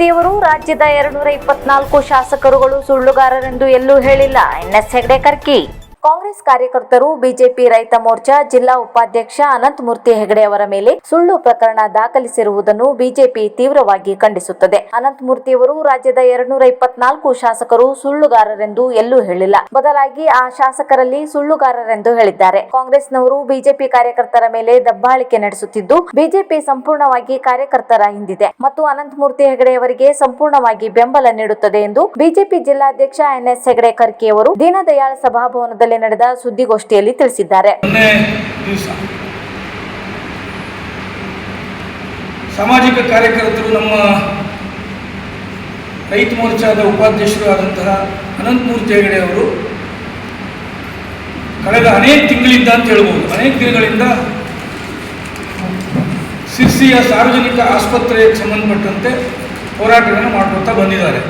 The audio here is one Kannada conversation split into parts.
ಮೂರ್ತಿಯವರು ರಾಜ್ಯದ ಎರಡ್ನೂರ ಇಪ್ಪತ್ನಾಲ್ಕು ಶಾಸಕರುಗಳು ಸುಳ್ಳುಗಾರರೆಂದು ಎಲ್ಲೂ ಹೇಳಿಲ್ಲ. ಎನ್ಎಸ್ ಹೆಗಡೆ ಕರ್ಕಿ ಕಾಂಗ್ರೆಸ್ ಕಾರ್ಯಕರ್ತರು, ಬಿಜೆಪಿ ರೈತ ಮೋರ್ಚಾ, ಜಿಲ್ಲಾ ಉಪಾಧ್ಯಕ್ಷ ಅನಂತಮೂರ್ತಿ ಹೆಗಡೆ ಅವರ ಮೇಲೆ ಸುಳ್ಳು ಪ್ರಕರಣ ದಾಖಲಿಸಿರುವುದನ್ನು ಬಿಜೆಪಿ ತೀವ್ರವಾಗಿ ಖಂಡಿಸುತ್ತದೆ. ಅನಂತಮೂರ್ತಿ ಅವರು ರಾಜ್ಯದ ಎರಡ್ನೂರ ಇಪ್ಪತ್ನಾಲ್ಕು ಶಾಸಕರು ಸುಳ್ಳುಗಾರರೆಂದು ಎಲ್ಲೂ ಹೇಳಿಲ್ಲ. ಬದಲಾಗಿ ಆ ಶಾಸಕರಲ್ಲಿ ಸುಳ್ಳುಗಾರರೆಂದು ಹೇಳಿದ್ದಾರೆ. ಕಾಂಗ್ರೆಸ್ನವರು ಬಿಜೆಪಿ ಕಾರ್ಯಕರ್ತರ ಮೇಲೆ ದಬ್ಬಾಳಿಕೆ ನಡೆಸುತ್ತಿದ್ದು, ಬಿಜೆಪಿ ಸಂಪೂರ್ಣವಾಗಿ ಕಾರ್ಯಕರ್ತರ ಹಿಂದಿದೆ ಮತ್ತು ಅನಂತಮೂರ್ತಿ ಹೆಗಡೆ ಅವರಿಗೆ ಸಂಪೂರ್ಣವಾಗಿ ಬೆಂಬಲ ನೀಡುತ್ತದೆ ಎಂದು ಬಿಜೆಪಿ ಜಿಲ್ಲಾಧ್ಯಕ್ಷ ಎನ್ಎಸ್ ಹೆಗಡೆ ಕರ್ಕಿ ಅವರು ದೀನದಯಾಳ್ ಸಭಾಭವನದಲ್ಲಿ ನಡೆದ ಸುದ್ದಿಗೋಷ್ಠಿಯಲ್ಲಿ ತಿಳಿಸಿದ್ದಾರೆ. ಸಾಮಾಜಿಕ ಕಾರ್ಯಕರ್ತರು ನಮ್ಮ ರೈತ ಮೋರ್ಚಾದ ಉಪಾಧ್ಯಕ್ಷರು ಆದಂತಹ ಅನಂತಮೂರ್ತಿ ಹೆಗಡೆ ಅವರು ಕಳೆದ ಅನೇಕ ತಿಂಗಳಿಂದ ಅಂತ ಹೇಳ್ಬೋದು, ಅನೇಕ ದಿನಗಳಿಂದ ಸಿರ್ಸಿಯ ಸಾರ್ವಜನಿಕ ಆಸ್ಪತ್ರೆಗೆ ಸಂಬಂಧಪಟ್ಟಂತೆ ಹೋರಾಟಗಳನ್ನು ಮಾಡ್ಕೊತಾ ಬಂದಿದ್ದಾರೆ.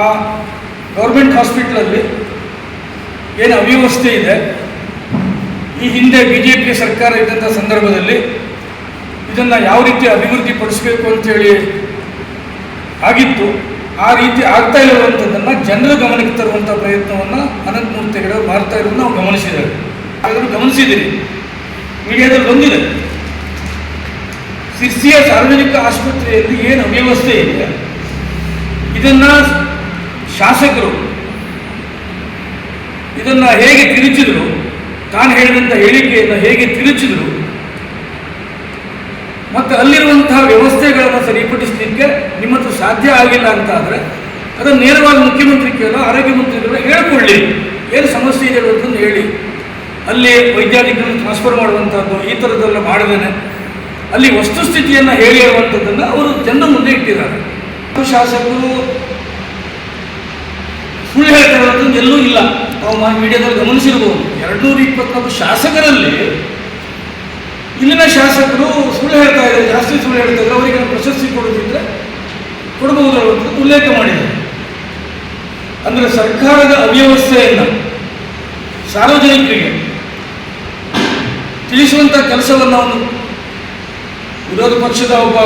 ಆ ಗೌರ್ಮೆಂಟ್ ಹಾಸ್ಪಿಟ್ಲಲ್ಲಿ ಏನು ಅವ್ಯವಸ್ಥೆ ಇದೆ, ಈ ಹಿಂದೆ ಬಿ ಜೆ ಪಿ ಸರ್ಕಾರ ಇದ್ದಂಥ ಸಂದರ್ಭದಲ್ಲಿ ಇದನ್ನು ಯಾವ ರೀತಿ ಅಭಿವೃದ್ಧಿ ಪಡಿಸಬೇಕು ಅಂತೇಳಿ ಆಗಿತ್ತು, ಆ ರೀತಿ ಆಗ್ತಾ ಇರುವಂಥದ್ದನ್ನು ಜನರ ಗಮನಕ್ಕೆ ತರುವಂಥ ಪ್ರಯತ್ನವನ್ನು ಅನಂತಮೂರ್ತಿ ಮಾಡ್ತಾ ಇರೋದು ನಾವು ಗಮನಿಸಿದ್ದೇವೆ ಅದನ್ನು ಗಮನಿಸಿದ್ದೀರಿ ಮೀಡಿಯಾದಲ್ಲಿ ಬಂದಿದೆ. ಸಿರ್ಸಿಯ ಸಾರ್ವಜನಿಕ ಆಸ್ಪತ್ರೆಯಲ್ಲಿ ಏನು ಅವ್ಯವಸ್ಥೆ ಇದೆ, ಇದನ್ನು ಶಾಸಕರು ಇದನ್ನು ಹೇಗೆ ತಿರುಚಿದ್ರು, ತಾನು ಹೇಳಿದಂಥ ಹೇಳಿಕೆಯನ್ನು ಹೇಗೆ ತಿರುಚಿದ್ರು, ಮತ್ತು ಅಲ್ಲಿರುವಂತಹ ವ್ಯವಸ್ಥೆಗಳನ್ನು ಸರಿಪಡಿಸಲಿಕ್ಕೆ ನಿಮ್ಮದು ಸಾಧ್ಯ ಆಗಿಲ್ಲ ಅಂತ ಆದರೆ ಅದನ್ನು ನೇರವಾಗಿ ಮುಖ್ಯಮಂತ್ರಿ ಕೇಳೋ, ಆರೋಗ್ಯ ಮಂತ್ರಿಗಳು ಹೇಳ್ಕೊಳ್ಳಿ. ಏನು ಸಮಸ್ಯೆ ಇದೆ ಅಂತಂದು ಹೇಳಿ. ಅಲ್ಲಿ ವೈದ್ಯಾಧಿಕರನ್ನು ಟ್ರಾನ್ಸ್ಫರ್ ಮಾಡುವಂಥದ್ದು ಈ ಥರದ್ದೆಲ್ಲ ಮಾಡಿದ್ದೇನೆ. ಅಲ್ಲಿ ವಸ್ತುಸ್ಥಿತಿಯನ್ನು ಹೇಳಿ ಅವರು ಜನರ ಮುಂದೆ ಇಟ್ಟಿದ್ದಾರೆ. ಶಾಸಕರು ಸುಳ್ಳು ಹೇಳ್ತಾ ಇರೋದು ಎಲ್ಲೂ ಇಲ್ಲ. ನಾವು ಮೀಡಿಯಾದಲ್ಲಿ ಗಮನಿಸಿರ್ಬೋದು. ಎರಡ್ನೂರ ಇಪ್ಪತ್ನಾಲ್ಕು ಶಾಸಕರಲ್ಲಿ ಇಲ್ಲಿನ ಶಾಸಕರು ಸುಳ್ಳು ಹೇಳ್ತಾ ಇದ್ದಾರೆ, ಜಾಸ್ತಿ ಸುಳ್ಳು ಹೇಳ್ತಾ ಇದ್ದಾರೆ. ಅವರಿಗೆ ಪ್ರಶಸ್ತಿ ಕೊಡೋದಿದ್ರೆ ಕೊಡಬಹುದು ಅಂತ ಉಲ್ಲೇಖ ಮಾಡಿದ್ದಾರೆ. ಅಂದರೆ ಸರ್ಕಾರದ ಅವ್ಯವಸ್ಥೆಯನ್ನು ಸಾರ್ವಜನಿಕರಿಗೆ ತಿಳಿಸುವಂಥ ಕೆಲಸವನ್ನು ಅವನು ವಿರೋಧ ಪಕ್ಷದ ಒಬ್ಬ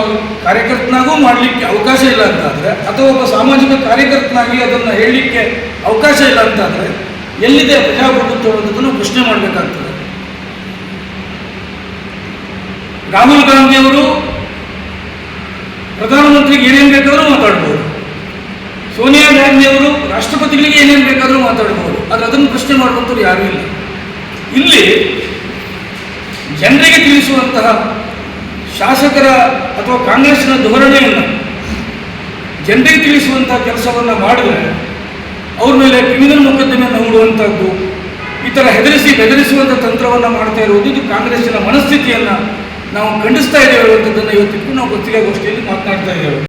ಕಾರ್ಯಕರ್ತನಾಗೂ ಮಾಡಲಿಕ್ಕೆ ಅವಕಾಶ ಇಲ್ಲ ಅಂತಾದರೆ, ಅಥವಾ ಒಬ್ಬ ಸಾಮಾಜಿಕ ಕಾರ್ಯಕರ್ತನಾಗಿ ಅದನ್ನು ಹೇಳಲಿಕ್ಕೆ ಅವಕಾಶ ಇಲ್ಲ ಅಂತಾದರೆ, ಎಲ್ಲಿದೆ ಪ್ರಜಾಪ್ರಭುತ್ವ ಅನ್ನೋದನ್ನು ಪ್ರಶ್ನೆ ಮಾಡಬೇಕಾಗ್ತದೆ. ರಾಹುಲ್ ಗಾಂಧಿಯವರು ಪ್ರಧಾನಮಂತ್ರಿಗೆ ಏನೇನು ಬೇಕಾದರೂ ಮಾತಾಡ್ಬೋದು. ಸೋನಿಯಾ ಗಾಂಧಿಯವರು ರಾಷ್ಟ್ರಪತಿಗಳಿಗೆ ಏನೇನು ಬೇಕಾದರೂ ಮಾತಾಡ್ಬೋದು. ಆದರೆ ಅದನ್ನು ಪ್ರಶ್ನೆ ಮಾಡುವಂಥವ್ರು ಯಾರೂ ಇಲ್ಲ. ಇಲ್ಲಿ ಜನರಿಗೆ ತಿಳಿಸುವಂತಹ ಶಾಸಕರ ಅಥವಾ ಕಾಂಗ್ರೆಸ್ನ ಧೋರಣೆಯನ್ನು ಜನರಿಗೆ ತಿಳಿಸುವಂಥ ಕೆಲಸವನ್ನು ಮಾಡಿದ್ರೆ ಅವ್ರ ಮೇಲೆ ಕ್ರಿಮಿನಲ್ ಮೊಕದ್ದಮೆಯನ್ನು ಹೂಡುವಂಥದ್ದು ಈ ಥರ ಹೆದರಿಸಿ ಬೆದರಿಸುವಂಥ ತಂತ್ರವನ್ನು ಮಾಡ್ತಾ ಇರುವುದು ಇದು ಕಾಂಗ್ರೆಸ್ಸಿನ ಮನಸ್ಥಿತಿಯನ್ನು ನಾವು ಖಂಡಿಸ್ತಾ ಇದ್ದೇವೆ ಅನ್ನುವಂಥದ್ದನ್ನು ಇವತ್ತಿಗೂ ನಾವು ಪತ್ರಿಕಾಗೋಷ್ಠಿಯಲ್ಲಿ ಮಾತನಾಡ್ತಾ ಇದ್ದೇವೆ.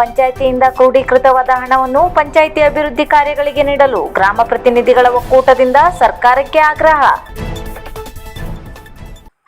ಪಂಚಾಯಿತಿಯಿಂದ ಕ್ರೋಢೀಕೃತವಾದ ಹಣವನ್ನು ಪಂಚಾಯಿತಿ ಅಭಿವೃದ್ಧಿ ಕಾರ್ಯಗಳಿಗೆ ನೀಡಲು ಗ್ರಾಮ ಪ್ರತಿನಿಧಿಗಳ ಒಕ್ಕೂಟದಿಂದ ಸರ್ಕಾರಕ್ಕೆ ಆಗ್ರಹ.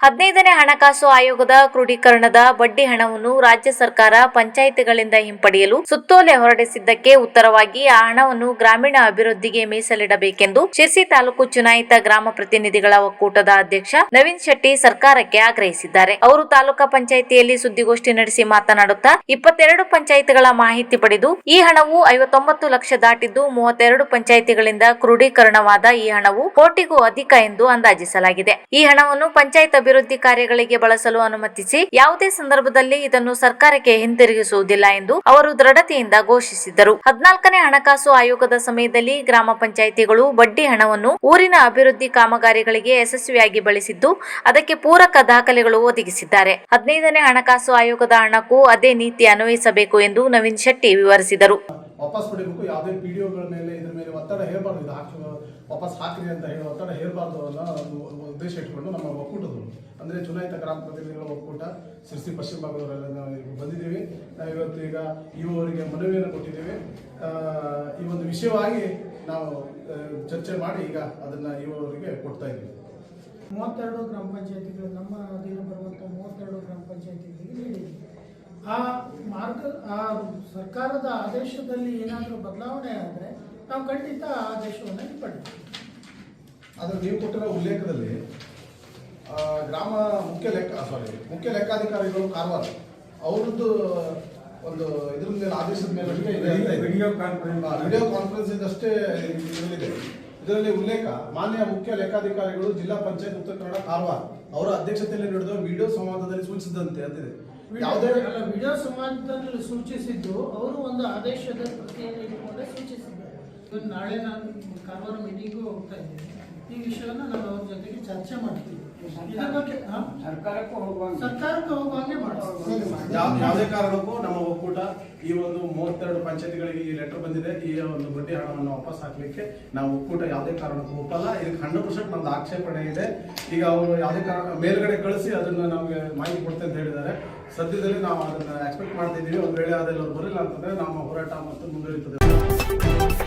ಹದಿನೈದನೇ ಹಣಕಾಸು ಆಯೋಗದ ಕ್ರೋಢೀಕರಣದ ಬಡ್ಡಿ ಹಣವನ್ನು ರಾಜ್ಯ ಸರ್ಕಾರ ಪಂಚಾಯಿತಿಗಳಿಂದ ಹಿಂಪಡೆಯಲು ಸುತ್ತೋಲೆ ಹೊರಡಿಸಿದ್ದಕ್ಕೆ ಉತ್ತರವಾಗಿ ಆ ಹಣವನ್ನು ಗ್ರಾಮೀಣ ಅಭಿವೃದ್ಧಿಗೆ ಮೀಸಲಿಡಬೇಕೆಂದು ಶಿರ್ಸಿ ತಾಲೂಕು ಚುನಾಯಿತ ಗ್ರಾಮ ಪ್ರತಿನಿಧಿಗಳ ಒಕ್ಕೂಟದ ಅಧ್ಯಕ್ಷ ನವೀನ್ ಶೆಟ್ಟಿ ಸರ್ಕಾರಕ್ಕೆ ಆಗ್ರಹಿಸಿದ್ದಾರೆ. ಅವರು ತಾಲೂಕಾ ಪಂಚಾಯಿತಿಯಲ್ಲಿ ಸುದ್ದಿಗೋಷ್ಠಿ ನಡೆಸಿ ಮಾತನಾಡುತ್ತಾ, ಇಪ್ಪತ್ತೆರಡು ಪಂಚಾಯಿತಿಗಳ ಮಾಹಿತಿ ಪಡೆದು ಈ ಹಣವು ಐವತ್ತೊಂಬತ್ತು ಲಕ್ಷ ದಾಟಿದ್ದು ಮೂವತ್ತೆರಡು ಪಂಚಾಯಿತಿಗಳಿಂದ ಕ್ರೋಢೀಕರಣವಾದ ಈ ಹಣವು ಕೋಟಿಗೂ ಅಧಿಕ ಎಂದು ಅಂದಾಜಿಸಲಾಗಿದೆ. ಈ ಹಣವನ್ನು ಪಂಚಾಯತ್ ಅಭಿವೃದ್ಧಿ ಕಾರ್ಯಗಳಿಗೆ ಬಳಸಲು ಅನುಮತಿಸಿ ಯಾವುದೇ ಸಂದರ್ಭದಲ್ಲಿ ಇದನ್ನು ಸರ್ಕಾರಕ್ಕೆ ಹಿಂತಿರುಗಿಸುವುದಿಲ್ಲ ಎಂದು ಅವರು ದೃಢತೆಯಿಂದ ಘೋಷಿಸಿದರು ಹದಿನಾಲ್ಕನೇ ಹಣಕಾಸು ಆಯೋಗದ ಸಮಯದಲ್ಲಿ ಗ್ರಾಮ ಪಂಚಾಯಿತಿಗಳು ಬಡ್ಡಿ ಹಣವನ್ನು ಊರಿನ ಅಭಿವೃದ್ಧಿ ಕಾಮಗಾರಿಗಳಿಗೆ ಯಶಸ್ವಿಯಾಗಿ ಬಳಸಿದ್ದು, ಅದಕ್ಕೆ ಪೂರಕ ದಾಖಲೆಗಳು ಒದಗಿಸಿದ್ದಾರೆ. ಹದಿನೈದನೇ ಹಣಕಾಸು ಆಯೋಗದ ಹಣಕ್ಕೂ ಅದೇ ನೀತಿ ಅನ್ವಯಿಸಬೇಕು ಎಂದು ನವೀನ್ ಶೆಟ್ಟಿ ವಿವರಿಸಿದರು. ವಾಪಸ್ ಪಡಿಬೇಕು, ಯಾವುದೇ ಪಿ ಡಿ ಒಗಳ ಮೇಲೆ, ಇದ್ರ ಮೇಲೆ ಒತ್ತಡ ಹೇರಬಾರ್ದು. ಇದು ಹಾಕಿ, ವಾಪಸ್ ಹಾಕ್ರಿ ಅಂತ ಹೇಳಿ ಒತ್ತಡ ಹೇರಬಾರ್ದು ಅನ್ನೋ ಒಂದು ಉದ್ದೇಶ ಇಟ್ಕೊಂಡು ನಮ್ಮ ಒಕ್ಕೂಟದವರು ಅಂದರೆ ಚುನಾಯಿತ ಗ್ರಾಮ ಪ್ರತಿನಿಧಿಗಳ ಒಕ್ಕೂಟ, ಸಿರ್ಸಿ ಪಶ್ಚಿಮ ಭಾಗದವರೆಲ್ಲ ನಾವು ಬಂದಿದ್ದೀವಿ. ನಾವು ಇವತ್ತು ಈಗ ಇವರಿಗೆ ಮನವಿಯನ್ನು ಕೊಟ್ಟಿದ್ದೀವಿ. ಈ ಒಂದು ವಿಷಯವಾಗಿ ನಾವು ಚರ್ಚೆ ಮಾಡಿ ಈಗ ಅದನ್ನು ಇವರಿಗೆ ಕೊಡ್ತಾ ಇದ್ದೀವಿ. ಮೂವತ್ತೆರಡು ಗ್ರಾಮ ಪಂಚಾಯತಿಗಳು, ನಮ್ಮ ಅಧೀನ ಬರುವಂಥ ಮೂವತ್ತೆರಡು ಗ್ರಾಮ ಪಂಚಾಯತಿಗಳಿಗೆ ಆ ಮಾರ್ಗ ಆ ಸರ್ಕಾರದ ಆದೇಶದಲ್ಲಿ ಏನಾದರೂ ಬದಲಾವಣೆ ಆದರೆ ನಾವು ಖಂಡಿತ ಆ ಆದೇಶವನ್ನು ಹಿಂಪಡಿತೀವಿ ಆದರೆ ನೀವು ಕೊಟ್ಟಿರೋ ಉಲ್ಲೇಖದಲ್ಲಿ ಆ, ಗ್ರಾಮ ಮುಖ್ಯ ಲೆಕ್ಕ ಸಾರಿ ಮುಖ್ಯ ಲೆಕ್ಕಾಧಿಕಾರಿಗಳು ಕಾರವಾರ ಅವರದ್ದು ಒಂದು ಇದ್ರ ಮೇಲೆ ಆದೇಶದ ಮೇಲೆ. ವಿಡಿಯೋ ಕಾನ್ಫರೆನ್ಸ್ ವಿಡಿಯೋ ಕಾನ್ಫರೆನ್ಸ್ ಇದಷ್ಟೇ ಇದರಲ್ಲಿದೆ. ಇದರಲ್ಲಿ ಉಲ್ಲೇಖ ಮಾನ್ಯ ಮುಖ್ಯ ಲೆಕ್ಕಾಧಿಕಾರಿಗಳು ಜಿಲ್ಲಾ ಪಂಚಾಯತ್ ಉತ್ತರ ಕನ್ನಡ ಕಾರವಾರ ಅವರ ಅಧ್ಯಕ್ಷತೆಯಲ್ಲಿ ನಡೆದ ವಿಡಿಯೋ ಸಂವಾದದಲ್ಲಿ ಸೂಚಿಸಿದಂತೆ ಅಂತಿದೆ. ಯಾವುದೇ ಅಲ್ಲ ವಿಡಿಯೋ ಸಮಾಜದಲ್ಲಿ ಸೂಚಿಸಿದ್ದು ಅವರು ಒಂದು ಆದೇಶದ ಪ್ರತಿಯನ್ನು ಇಟ್ಕೊಂಡೆ ಸೂಚಿಸಿದ್ದಾರೆ. ಇವತ್ತು ನಾಳೆ ನಾನು ಕಾರವಾರ ಮೀಟಿಂಗು ಹೋಗ್ತಾ ಇದ್ದೀನಿ. ಈ ವಿಷಯವನ್ನು ನಾನು ಅವ್ರ ಜೊತೆಗೆ ಚರ್ಚೆ ಮಾಡ್ತೀನಿ. ಇದ್ರ ಬಗ್ಗೆ ಹಾ? ಸರ್ಕಾರಕ್ಕೂ ಹೋಗುವಂಗೆ ಸರ್ಕಾರಕ್ಕೆ ಹೋಗುವಂಗೆ ಮಾಡ್ತೀನಿ ಯಾವ- ಯಾವುದೇ ಕಾರಣಕ್ಕೂ ನಮ್ಮ ಒಕ್ಕೂಟ ಈ ಒಂದು ಮೂವತ್ತೆರಡು ಪಂಚಾಯತಿಗಳಿಗೆ ಈ ಲೆಟರ್ ಬಂದಿದೆ. ಈ ಒಂದು ಬಡ್ಡಿ ಹಣವನ್ನು ವಾಪಸ್ ಹಾಕ್ಲಿಕ್ಕೆ ನಾವು ಒಕ್ಕೂಟ ಯಾವುದೇ ಕಾರಣಕ್ಕೂ ಒಪ್ಪಲ್ಲ. ಇದಕ್ಕೆ ಹಂಡ್ರೆಡ್ ಪರ್ಸೆಂಟ್ ನಮ್ದು ಆಕ್ಷೇಪಣೆ ಇದೆ. ಈಗ ಅವರು ಯಾವುದೇ ಕಾರಣ ಮೇಲ್ಗಡೆ ಕಳಿಸಿ ಅದನ್ನ ನಮಗೆ ಮಾಹಿತಿ ಕೊಡ್ತೇನೆ ಅಂತ ಹೇಳಿದ್ದಾರೆ. ಸದ್ಯದಲ್ಲಿ ನಾವು ಅದನ್ನ ಎಕ್ಸ್ಪೆಕ್ಟ್ ಮಾಡ್ತಿದ್ದೀವಿ ಒಂದು ವೇಳೆ ಅದೆಲ್ಲ ಅವ್ರು ಬರಲಿಲ್ಲ ಅಂತಂದ್ರೆ ನಮ್ಮ ಹೋರಾಟ ಮತ್ತು ಮುಂದುವರಿಯುತ್ತದೆ.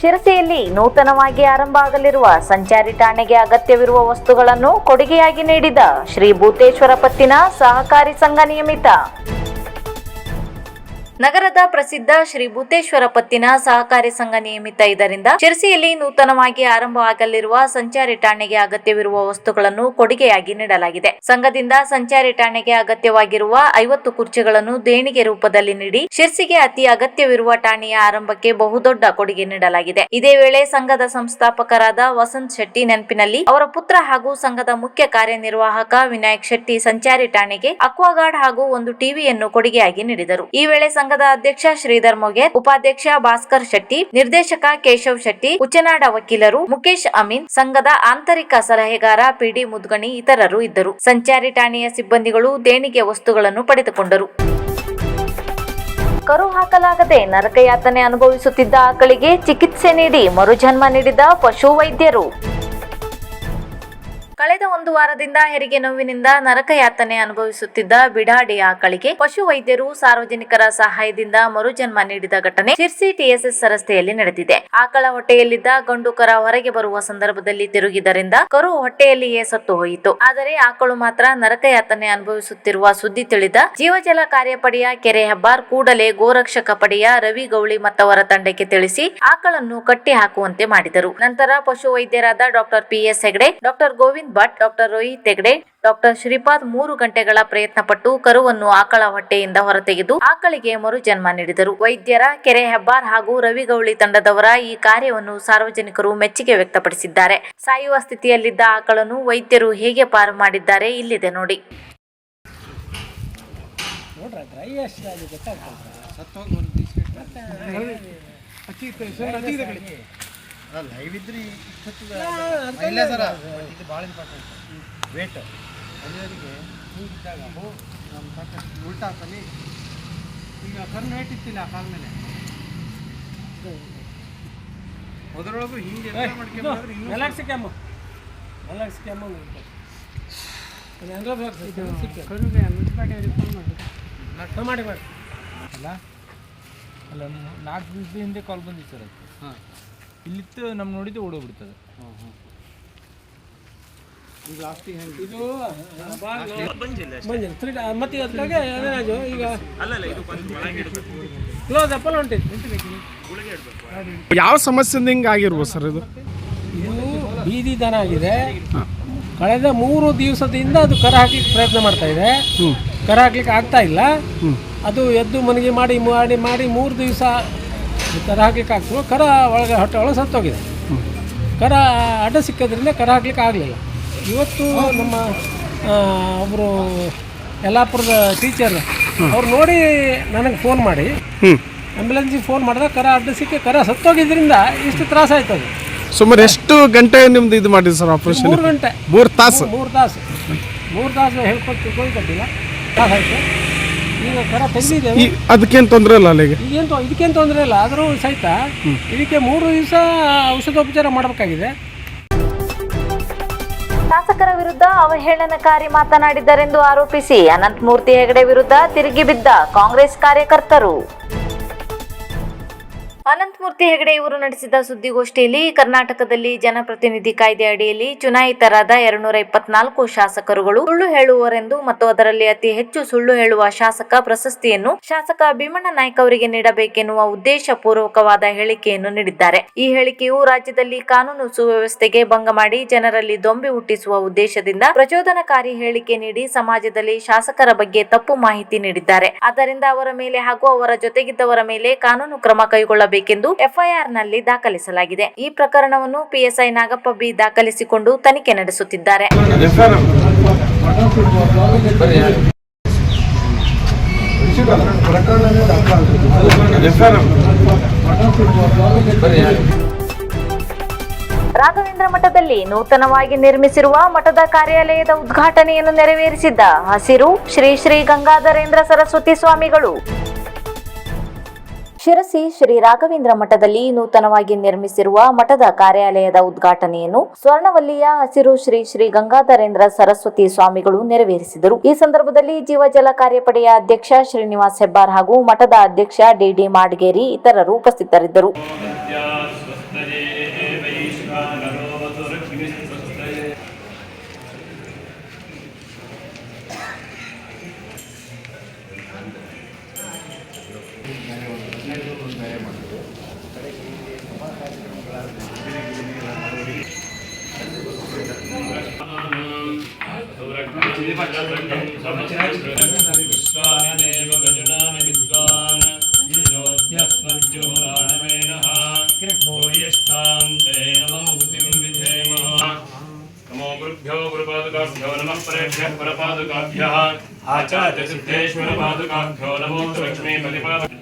ಶಿರಸಿಯಲ್ಲಿ ನೂತನವಾಗಿ ಆರಂಭ ಆಗಲಿರುವ ಸಂಚಾರಿ ಠಾಣೆಗೆ ಅಗತ್ಯವಿರುವ ವಸ್ತುಗಳನ್ನು ಕೊಡುಗೆಯಾಗಿ ನೀಡಿದ ಶ್ರೀ ಭೂತೇಶ್ವರ ಪತ್ತಿನ ಸಹಕಾರಿ ಸಂಘ ನಿಯಮಿತ. ನಗರದ ಪ್ರಸಿದ್ಧ ಶ್ರೀ ಭೂತೇಶ್ವರ ಪತ್ತಿನ ಸಹಕಾರಿ ಸಂಘ ನಿಯಮಿತ ಇದರಿಂದ ಶಿರಸಿಯಲ್ಲಿ ನೂತನವಾಗಿ ಆರಂಭವಾಗಲಿರುವ ಸಂಚಾರಿ ಠಾಣೆಗೆ ಅಗತ್ಯವಿರುವ ವಸ್ತುಗಳನ್ನು ಕೊಡುಗೆಯಾಗಿ ನೀಡಲಾಗಿದೆ. ಸಂಘದಿಂದ ಸಂಚಾರಿ ಠಾಣೆಗೆ ಅಗತ್ಯವಾಗಿರುವ ಐವತ್ತು ಕುರ್ಚಿಗಳನ್ನು ದೇಣಿಗೆ ರೂಪದಲ್ಲಿ ನೀಡಿ ಶಿರ್ಸಿಗೆ ಅತಿ ಅಗತ್ಯವಿರುವ ಠಾಣೆಯ ಆರಂಭಕ್ಕೆ ಬಹುದೊಡ್ಡ ಕೊಡುಗೆ ನೀಡಲಾಗಿದೆ. ಇದೇ ವೇಳೆ ಸಂಘದ ಸಂಸ್ಥಾಪಕರಾದ ವಸಂತ್ ಶೆಟ್ಟಿ ನೆನಪಿನಲ್ಲಿ ಅವರ ಪುತ್ರ ಹಾಗೂ ಸಂಘದ ಮುಖ್ಯ ಕಾರ್ಯನಿರ್ವಾಹಕ ವಿನಾಯಕ್ ಶೆಟ್ಟಿ ಸಂಚಾರಿ ಠಾಣೆಗೆ ಅಕ್ವಾಗಾರ್ಡ್ ಹಾಗೂ ಒಂದು ಟಿವಿಯನ್ನು ಕೊಡುಗೆಯಾಗಿ ನೀಡಿದರು. ಈ ವೇಳೆ ಸಂಘದ ಅಧ್ಯಕ್ಷ ಶ್ರೀಧರ್ ಮೊಗೆ ಉಪಾಧ್ಯಕ್ಷ ಭಾಸ್ಕರ್ ಶೆಟ್ಟಿ, ನಿರ್ದೇಶಕ ಕೇಶವ್ ಶೆಟ್ಟಿ, ಉಚ್ಚನಾಡ ವಕೀಲರು ಮುಖೇಶ್ ಅಮೀನ್, ಸಂಘದ ಆಂತರಿಕ ಸಲಹೆಗಾರ ಪಿಡಿ ಮುದ್ಗಣಿ ಇತರರು ಇದ್ದರು. ಸಂಚಾರಿ ಠಾಣೆಯ ಸಿಬ್ಬಂದಿಗಳು ದೇಣಿಗೆ ವಸ್ತುಗಳನ್ನು ಪಡೆದುಕೊಂಡರು. ಕರು ಹಾಕಲಾಗದೆ ನರಕಯಾತನೆ ಅನುಭವಿಸುತ್ತಿದ್ದ ಆಕಳಿಗೆ ಚಿಕಿತ್ಸೆ ನೀಡಿ ಮರುಜನ್ಮ ನೀಡಿದ ಪಶು ವೈದ್ಯರು ಕಳೆದ ಒಂದು ವಾರದಿಂದ ಹೆರಿಗೆ ನೋವಿನಿಂದ ನರಕ ಯಾತನೆ ಅನುಭವಿಸುತ್ತಿದ್ದ ಬಿಡಾಡಿ ಆಕಳಿಗೆ ಪಶು ವೈದ್ಯರು ಸಾರ್ವಜನಿಕರ ಸಹಾಯದಿಂದ ಮರುಜನ್ಮ ನೀಡಿದ ಘಟನೆ ಶಿರ್ಸಿ ಟಿಎಸ್ಎಸ್ ರಸ್ತೆಯಲ್ಲಿ ನಡೆದಿದೆ. ಆಕಳ ಹೊಟ್ಟೆಯಲ್ಲಿದ್ದ ಗಂಡು ಕರ ಹೊರಗೆ ಬರುವ ಸಂದರ್ಭದಲ್ಲಿ ತಿರುಗಿದರಿಂದ ಕರು ಹೊಟ್ಟೆಯಲ್ಲಿಯೇ ಸತ್ತು ಹೋಯಿತು. ಆದರೆ ಆಕಳು ಮಾತ್ರ ನರಕ ಯಾತನೆ ಅನುಭವಿಸುತ್ತಿರುವ ಸುದ್ದಿ ತಿಳಿದ ಜೀವಜಲ ಕಾರ್ಯಪಡೆಯ ಕೆರೆ ಹೆಬ್ಬಾರ್ ಕೂಡಲೇ ಗೋರಕ್ಷಕ ಪಡೆಯ ರವಿ ಗೌಳಿ ಮತ್ತವರ ತಂಡಕ್ಕೆ ತಿಳಿಸಿ ಆಕಳನ್ನು ಕಟ್ಟಿ ಹಾಕುವಂತೆ ಮಾಡಿದರು. ನಂತರ ಪಶು ವೈದ್ಯರಾದ doctor P S Hegde, doctor Govind Bhat doctor Rohit Hegde doctor Shripad ಮೂರು ಗಂಟೆಗಳ ಪ್ರಯತ್ನ ಪಟ್ಟು ಕರುವನ್ನು ಆಕಳ ಹೊಟ್ಟೆಯಿಂದ ಹೊರತೆಗೆದು ಆಕಳಿಗೆ ಮರು ಜನ್ಮ ನೀಡಿದರು. ವೈದ್ಯರ ಕೆರೆ ಹೆಬ್ಬಾರ್ ಹಾಗೂ ರವಿಗೌಳಿ ತಂಡದವರ ಈ ಕಾರ್ಯವನ್ನು ಸಾರ್ವಜನಿಕರು ಮೆಚ್ಚುಗೆ ವ್ಯಕ್ತಪಡಿಸಿದ್ದಾರೆ. ಸಾಯುವ ಸ್ಥಿತಿಯಲ್ಲಿದ್ದ ಆಕಳನ್ನು ವೈದ್ಯರು ಹೇಗೆ ಪಾರು ಮಾಡಿದ್ದಾರೆ ಇಲ್ಲಿದೆ ನೋಡಿ. ಲೈವ್ ಇದ್ರಿ ಇಲ್ಲ ಸರ ಇದು ಭಾಳ ಇಂಪಾರ್ಟೆಂಟ್ ವೇಟ್ ಅಲ್ಲಿವರೆಗೆ ಹೀಗಿದ್ದಾಗ ಹೋ ನಮ್ಮ ಸಾಕಷ್ಟು ಉಲ್ಟಾ ಹಾಕಲಿ ಈಗ ಕಣ್ಣು ವೇಟ್ ಇತ್ತಿಲ್ಲ ಕಾಲ ಮೇಲೆ. ಅದರೊಳಗು ಹಿಂಗೆ ಮಾಡ್ಕೊಂಡ್ರೆ ನಾ ಮಾಡಿ. ಮಾಡಿ ಅಲ್ಲ? ಅಲ್ಲ ನಾಲ್ಕು ದಿವಸದ ಹಿಂದೆ ಕಾಲ್ ಬಂದಿತ್ತು ಸರ್ ಹಾಂ. ಇಲ್ಲಿತ್ತು ನಮ್ಮ ನೋಡಿದ್ದು ಓಡೋಗ್ಬಿಡ್ತದೆ. ಮತ್ತೆ ಅದಕ್ಕಾಗಿ ಈಗ ಕ್ಲೋಸ್ ಅಪ್ ಯಾವ ಸಮಸ್ಯೆಯಿಂದ ಹಿಂಗೆ ಆಗಿರ್ಬೋದು ಸರ್ ಇದು? ಇದು ಬೀದಿ ದನ ಆಗಿದೆ. ಕಳೆದ ಮೂರು ದಿವಸದಿಂದ ಅದು ಕರ ಹಾಕ್ಲಿಕ್ಕೆ ಪ್ರಯತ್ನ ಮಾಡ್ತಾ ಇದೆ. ಕರ ಹಾಕ್ಲಿಕ್ಕೆ ಆಗ್ತಾ ಇಲ್ಲ. ಅದು ಎದ್ದು ಮನೆಗೆ ಮಾಡಿ ಮಾಡಿ ಮಾಡಿ ಮೂರು ದಿವಸ ಕರ ಹಾಕ್ಲಿಕ್ಕೆ ಆಗ್ತದೆ ಕರ ಒಳಗೆ ಹೊಟ್ಟೆ ಒಳಗೆ ಸತ್ತೋಗಿದೆ ಕರ ಅಡ್ಡ ಸಿಕ್ಕೋದ್ರಿಂದ ಕರ ಹಾಕ್ಲಿಕ್ಕೆ ಆಗಲಿಲ್ಲ. ಇವತ್ತು ನಮ್ಮ ಒಬ್ಬರು ಯಲ್ಲಾಪುರದ ಟೀಚರ್ ಅವ್ರು ನೋಡಿ ನನಗೆ ಫೋನ್ ಮಾಡಿ. ಆ್ಯಂಬುಲೆನ್ಸಿಗೆ ಫೋನ್ ಮಾಡಿದಾಗ ಕರ ಅಡ್ಡ ಸಿಕ್ಕಿ ಕರ ಸತ್ತೋಗಿದ್ದರಿಂದ ಇಷ್ಟು ತ್ರಾಸ ಆಯ್ತು ಅದು. ಸುಮಾರು ಎಷ್ಟು ಗಂಟೆ ನಿಮ್ದು ಇದು ಮಾಡಿದ್ರು ಸರ್ ಆಪರೇಷನ್ ಮೂರು ಗಂಟೆ. ಮೂರು ತಾಸು? ಮೂರು ತಾಸು. ಮೂರು ತಾಸು ಹೇಳ್ಕೊಟ್ಟು ಕಟ್ಟಿಲ್ಲ. ತಾಸು ಆಯ್ತು. ಈಗ ಕರ ತೆಗೆದಿದ್ದೇವೆ ಈ ಅದಕ್ಕೇನು ತೊಂದರೆ ಇಲ್ಲ ಅಲ್ಲಿಗೆ? ಈಗೇನು ತೊ- ಇದಕ್ಕೇನು ತೊಂದರೆ ಇಲ್ಲ. ಆದರೂ ಸಹಿತ ಇದಕ್ಕೆ ಮೂರು ದಿವಸ ಔಷಧೋಪಚಾರ ಮಾಡಬೇಕಾಗಿದೆ. ಶಾಸಕರ ವಿರುದ್ಧ ಅವಹೇಳನಕಾರಿ ಮಾತನಾಡಿದ್ದರೆಂದು ಆರೋಪಿಸಿ ಅನಂತಮೂರ್ತಿ ಹೆಗಡೆ ವಿರುದ್ಧ ತಿರುಗಿ ಬಿದ್ದ ಕಾಂಗ್ರೆಸ್ ಕಾರ್ಯಕರ್ತರು. ಅನಂತಮೂರ್ತಿ ಹೆಗಡೆ ಇವರು ನಡೆಸಿದ ಸುದ್ದಿಗೋಷ್ಠಿಯಲ್ಲಿ ಕರ್ನಾಟಕದಲ್ಲಿ ಜನಪ್ರತಿನಿಧಿ ಕಾಯ್ದೆ ಅಡಿಯಲ್ಲಿ ಚುನಾಯಿತರಾದ ಎರಡ್ನೂರ ಇಪ್ಪತ್ನಾಲ್ಕು ಶಾಸಕರುಗಳು ಸುಳ್ಳು ಹೇಳುವರೆಂದು ಮತ್ತು ಅದರಲ್ಲಿ ಅತಿ ಹೆಚ್ಚು ಸುಳ್ಳು ಹೇಳುವ ಶಾಸಕ ಪ್ರಶಸ್ತಿಯನ್ನು ಶಾಸಕ ಭೀಮಣ್ಣ ನಾಯ್ಕ ಅವರಿಗೆ ನೀಡಬೇಕೆನ್ನುವ ಉದ್ದೇಶ ಪೂರ್ವಕವಾದ ಹೇಳಿಕೆಯನ್ನು ನೀಡಿದ್ದಾರೆ. ಈ ಹೇಳಿಕೆಯು ರಾಜ್ಯದಲ್ಲಿ ಕಾನೂನು ಸುವ್ಯವಸ್ಥೆಗೆ ಭಂಗ ಮಾಡಿ ಜನರಲ್ಲಿ ದೊಂಬಿ ಹುಟ್ಟಿಸುವ ಉದ್ದೇಶದಿಂದ ಪ್ರಚೋದನಕಾರಿ ಹೇಳಿಕೆ ನೀಡಿ ಸಮಾಜದಲ್ಲಿ ಶಾಸಕರ ಬಗ್ಗೆ ತಪ್ಪು ಮಾಹಿತಿ ನೀಡಿದ್ದಾರೆ. ಆದ್ದರಿಂದ ಅವರ ಮೇಲೆ ಹಾಗೂ ಅವರ ಜೊತೆಗಿದ್ದವರ ಮೇಲೆ ಕಾನೂನು ಕ್ರಮ ಕೈಗೊಳ್ಳಬೇಕೆಂದು ಎಫ್ಐಆರ್ನಲ್ಲಿ ದಾಖಲಿಸಲಾಗಿದೆ. ಈ ಪ್ರಕರಣವನ್ನು ಪಿಎಸ್ಐ ನಾಗಪ್ಪ ಬಿ ದಾಖಲಿಸಿಕೊಂಡು ತನಿಖೆ ನಡೆಸುತ್ತಿದ್ದಾರೆ. ರಾಘವೇಂದ್ರ ಮಠದಲ್ಲಿ ನೂತನವಾಗಿ ನಿರ್ಮಿಸಿರುವ ಮಠದ ಕಾರ್ಯಾಲಯದ ಉದ್ಘಾಟನೆಯನ್ನು ನೆರವೇರಿಸಿದ್ದ ಹಸಿರು ಶ್ರೀ ಶ್ರೀ ಗಂಗಾಧರೇಂದ್ರ ಸರಸ್ವತಿ ಸ್ವಾಮಿಗಳು. ಶಿರಸಿ ಶ್ರೀ ರಾಘವೇಂದ್ರ ಮಠದಲ್ಲಿ ನೂತನವಾಗಿ ನಿರ್ಮಿಸಿರುವ ಮಠದ ಕಾರ್ಯಾಲಯದ ಉದ್ಘಾಟನೆಯನ್ನು ಸ್ವರ್ಣವಲ್ಲಿಯ ಹಸಿರು ಶ್ರೀ ಶ್ರೀ ಗಂಗಾಧರೇಂದ್ರ ಸರಸ್ವತಿ ಸ್ವಾಮಿಗಳು ನೆರವೇರಿಸಿದರು. ಈ ಸಂದರ್ಭದಲ್ಲಿ ಜೀವಜಲ ಕಾರ್ಯಪಡೆಯ ಅಧ್ಯಕ್ಷ ಶ್ರೀನಿವಾಸ್ ಹೆಬ್ಬಾರ್ ಹಾಗೂ ಮಠದ ಅಧ್ಯಕ್ಷ ಡಿಡಿ ಮಾಡ್ಗೇರಿ ಇತರರು ಉಪಸ್ಥಿತರಿದ್ದರು. विश्वानेव गजुनान विद्वान् योद्यस्मज्जुहुराणमेनः भूयिष्ठान्ते नममुतिं विधेमः नमो गुरुभ्यो गुरुपादुकाभ्यो नमो लक्ष्मीपतिपाद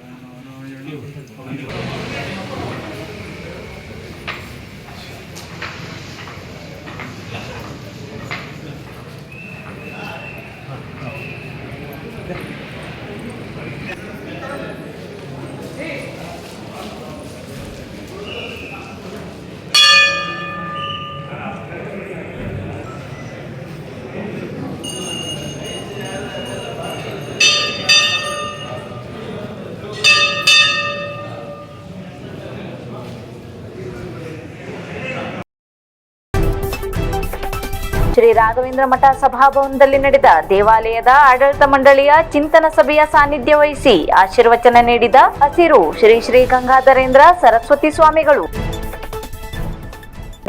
ಶ್ರೀ ರಾಘವೇಂದ್ರ ಮಠ ಸಭಾಭವನದಲ್ಲಿ ನಡೆದ ದೇವಾಲಯದ ಆಡಳಿತ ಮಂಡಳಿಯ ಚಿಂತನ ಸಭೆಯ ಸಾನ್ನಿಧ್ಯ ವಹಿಸಿ ಆಶೀರ್ವಚನ ನೀಡಿದ ಹಸಿರು ಶ್ರೀ ಶ್ರೀ ಗಂಗಾಧರೇಂದ್ರ ಸರಸ್ವತಿ ಸ್ವಾಮಿಗಳು.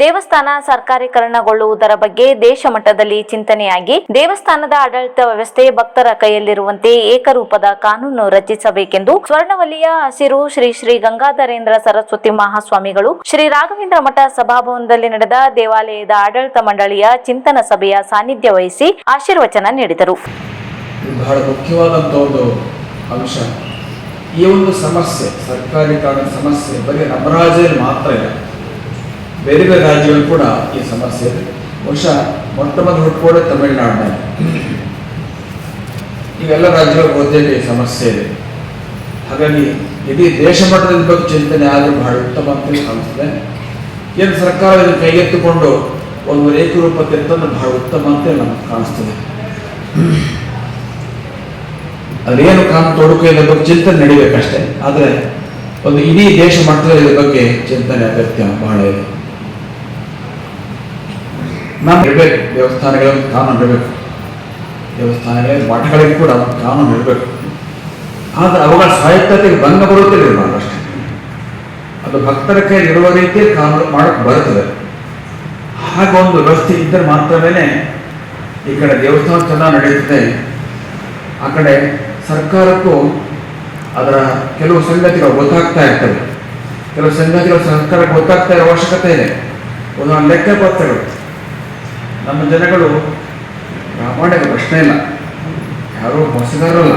ದೇವಸ್ಥಾನ ಸರ್ಕಾರೀಕರಣಗೊಳ್ಳುವುದರ ಬಗ್ಗೆ ದೇಶ ಮಟ್ಟದಲ್ಲಿ ಚಿಂತನೆಯಾಗಿ ದೇವಸ್ಥಾನದ ಆಡಳಿತ ವ್ಯವಸ್ಥೆ ಭಕ್ತರ ಕೈಯಲ್ಲಿರುವಂತೆ ಏಕರೂಪದ ಕಾನೂನು ರಚಿಸಬೇಕೆಂದು ಸ್ವರ್ಣವಲ್ಲಿಯ ಹಸಿರು ಶ್ರೀ ಶ್ರೀ ಗಂಗಾಧರೇಂದ್ರ ಸರಸ್ವತಿ ಮಹಾಸ್ವಾಮಿಗಳು ಶ್ರೀ ರಾಘವೇಂದ್ರ ಮಠ ಸಭಾಭವನದಲ್ಲಿ ನಡೆದ ದೇವಾಲಯದ ಆಡಳಿತ ಮಂಡಳಿಯ ಚಿಂತನ ಸಭೆಯ ಸಾನ್ನಿಧ್ಯ ವಹಿಸಿ ಆಶೀರ್ವಚನ ನೀಡಿದರು. ಬಹಳ ಒಂದು ಅಂಶ. ಈ ಒಂದು ಸಮಸ್ಯೆ ಸರ್ಕಾರಿ ಕಾರಣ ಸಮಸ್ಯೆ ಬರೀ ನಮ್ಮ ರಾಜ್ಯದಲ್ಲಿ ಮಾತ್ರ ಇಲ್ಲ. ಬೇರೆ ಬೇರೆ ರಾಜ್ಯಗಳು ಕೂಡ ಈ ಸಮಸ್ಯೆ ಇದೆ. ಬಹುಶಃ ಮೊಟ್ಟ ಮೊದಲು ಹುಟ್ಕೋಡೆ ತಮಿಳುನಾಡಿನಲ್ಲಿ. ಈಗೆಲ್ಲ ರಾಜ್ಯಗಳು ಬಹುತೇಕ ಈ ಸಮಸ್ಯೆ ಇದೆ. ಹಾಗಾಗಿ ಇಡೀ ದೇಶ ಮಟ್ಟದ ಬಗ್ಗೆ ಚಿಂತನೆ ಆದರೂ ಬಹಳ ಉತ್ತಮ ಅಂತ ಕಾಣಿಸ್ತದೆ ಏನು ಸರ್ಕಾರ ಇದನ್ನು ಕೈಗೆತ್ತಿಕೊಂಡು ಒಂದು ಏಕರೂಪ ತಂದು ಬಹಳ ಉತ್ತಮ ಅಂತ ನಮಗೆ ಕಾಣಿಸ್ತದೆ. ಅದೇನು ಕಾನೂನು ತೊಡಕು ಇದ್ರ ಬಗ್ಗೆ ಚಿಂತನೆ ನಡಿಬೇಕಷ್ಟೇ. ಆದರೆ ಒಂದು ಇಡೀ ದೇಶ ಮಟ್ಟದಲ್ಲಿ ಬಗ್ಗೆ ಚಿಂತನೆ ಅಗತ್ಯ ಬಹಳ ಇದೆ. ನಾನು ಇರಬೇಕು. ದೇವಸ್ಥಾನಗಳಲ್ಲಿ ಕಾನೂನು ಇರಬೇಕು. ದೇವಸ್ಥಾನಗಳಲ್ಲಿ ಮಠಗಳಿಗೆ ಕೂಡ ಕಾನೂನು ಇರಬೇಕು. ಆದರೆ ಅವುಗಳ ಸ್ವಾಯತ್ತತೆಗೆ ಭಂಗ ಬರುತ್ತಿರಲಿಲ್ಲ ಅಷ್ಟೇ. ಅದು ಭಕ್ತರ ಕೈ ಇರುವ ರೀತಿ ಕಾನೂನು ಮಾಡಕ್ಕೆ ಬರುತ್ತದೆ. ಹಾಗೆ ಒಂದು ವ್ಯವಸ್ಥೆ ಇದ್ದರೆ ಮಾತ್ರವೇ ಈ ಕಡೆ ದೇವಸ್ಥಾನ ಚೆನ್ನಾಗಿ ನಡೆಯುತ್ತದೆ. ಆ ಕಡೆ ಸರ್ಕಾರಕ್ಕೂ ಅದರ ಕೆಲವು ಸಂಗತಿಗಳು ಗೊತ್ತಾಗ್ತಾ ಇರ್ತವೆ. ಕೆಲವು ಸಂಗತಿಗಳು ಸರ್ಕಾರಕ್ಕೆ ಗೊತ್ತಾಗ್ತಾ ಇರೋ ಅವಶ್ಯಕತೆ ಇದೆ. ಒಂದೊಂದು ಲೆಕ್ಕ ಪತ್ರಗಳು ನಮ್ಮ ಜನಗಳು ಪ್ರಾಮಾಣಿಕ ಪ್ರಶ್ನೆ ಇಲ್ಲ. ಯಾರೋ ಮೋಸಗಾರರಲ್ಲ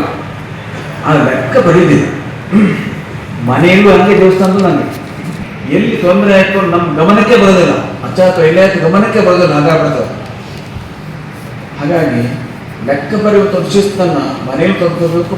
ಆ ಲೆಕ್ಕ ಬರೀದಿದೆ. ಮನೆಯಲ್ಲೂ ಹಂಗೆ ದೇವಸ್ಥಾನದಲ್ಲೂ ನನಗೆ ಎಲ್ಲಿ ತೊಂದರೆ ಆಯ್ತು ನಮ್ಮ ಗಮನಕ್ಕೆ ಬರೋದಿಲ್ಲ. ಅಚ್ಚ ಅಥವಾ ಎಲ್ಲಿ ಆಯಿತು ಗಮನಕ್ಕೆ ಬರೋದಿಲ್ಲ ಹಾಗಾಗ್ಬಿಡ್ತದೆ ಹಾಗಾಗಿ ಲೆಕ್ಕ ಬರೆಯುವ ಶಿಸ್ತನ್ನು ಮನೆಯಲ್ಲಿ ತಂದುಕೋಬೇಕು